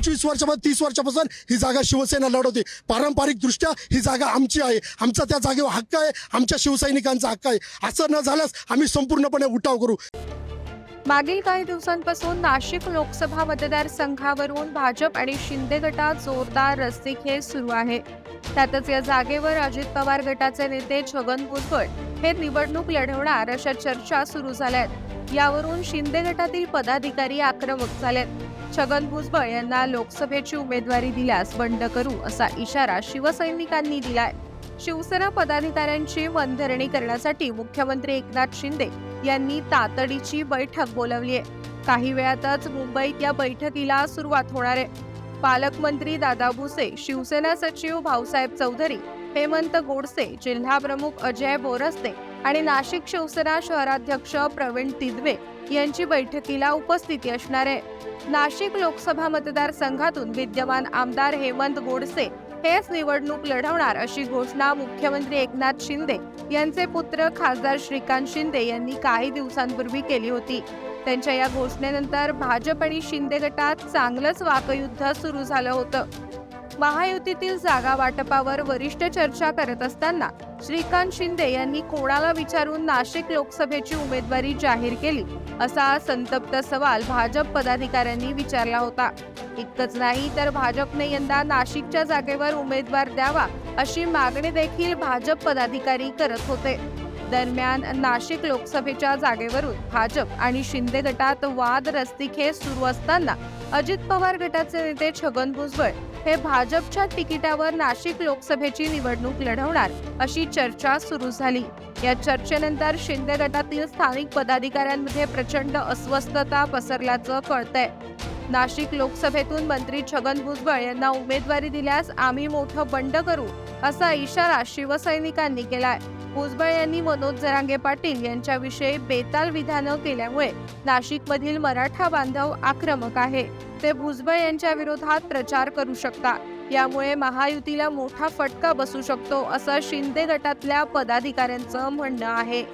पंचवीस वर्षापासून तीस वर्षापासून ही जागा शिवसेना लढवते. पारंपरिकदृष्ट्या ही जागा आमची आहे. आमचा त्या जागेवर हक्क आहे. आमच्या शिवसैनिकांचा हक्क आहे. असं न झाल्यास आम्ही संपूर्णपणे उठाव करू. मागील काही दिवसांपासून नाशिक लोकसभा मतदारसंघावरून भाजप आणि शिंदे गटात जोरदार रस्सीखेच सुरू आहे. त्यातच या जागेवर अजित पवार गटाचे नेते छगन भुजबळ हे निवडणूक लढवणार अशा चर्चा सुरू झाल्यात. यावरून शिंदे गटातील पदाधिकारी आक्रमक झालेत. छगन भुजबळ यांना लोकसभेची उमेदवारी दिल्यास बंड करू असा इशारा शिवसैनिकांनी दिलाय. शिवसेना पदाधिकाऱ्यांची मनधरणी करण्यासाठी मुख्यमंत्री एकनाथ शिंदे यांनी तातडीची बैठक बोलावली आहे. काही वेळातच मुंबईत या बैठकीला सुरुवात होणार आहे. पालकमंत्री दादा भुसे शिवसेना सचिव भाऊसाहेब चौधरी हेमंत गोडसे जिल्हा प्रमुख अजय बोरस्ते आणि नाशिक शिवसेना शहराध्यक्ष प्रवीण तिदवे यांची बैठकीला उपस्थिती असणार आहे. नाशिक लोकसभा मतदारसंघातून विद्यमान आमदार हेमंत गोडसे हेच निवडणूक लढवणार अशी घोषणा मुख्यमंत्री एकनाथ शिंदे यांचे पुत्र खासदार श्रीकांत शिंदे यांनी काही दिवसांपूर्वी केली होती. त्यांच्या या घोषणेनंतर भाजप आणि शिंदे गटात चांगलंच वाकयुद्ध सुरू झालं होतं. महायुतीतील जागा वाटपावर वरिष्ठ चर्चा करत असताना श्रीकांत शिंदे यांनी कोणाला विचारून नाशिक लोकसभेची उमेदवारी जाहीर केली असा संतप्त सवाल भाजप पदाधिकाऱ्यांनी विचारला होता. इतकंच नाही तर भाजपने यंदा नाशिकच्या जागेवर उमेदवार द्यावा अशी मागणी देखील भाजप पदाधिकारी करत होते. दरम्यान नाशिक लोकसभेच्या जागेवरून भाजप आणि शिंदे गटात वाद रस्तीखेच सुरू असताना अजित पवार गटाचे नेते छगन भुजबळ हे भाजपच्या तिकिटावर नाशिक लोकसभेची निवडणूक लढवणार अशी चर्चा सुरू झाली. या चर्चेनंतर शिंदे गटातील स्थानिक पदाधिकाऱ्यांमध्ये प्रचंड अस्वस्थता पसरल्याचं कळतंय. नाशिक लोकसभेतून मंत्री छगन भुजबळ यांना उमेदवारी दिल्यास आम्ही मोठं बंड करू असा इशारा शिवसैनिकांनी केलाय. भुजबळ यांनी मनोज जरांगे पाटील यांच्याविषयी बेताल विधानं केल्यामुळे नाशिकमधील मराठा बांधव आक्रमक आहे. ते भुजबळ यांच्या विरोधात प्रचार करू शकतात. यामुळे महायुतीला मोठा फटका बसू शकतो असं शिंदे गटातल्या पदाधिकाऱ्यांचं म्हणणं आहे.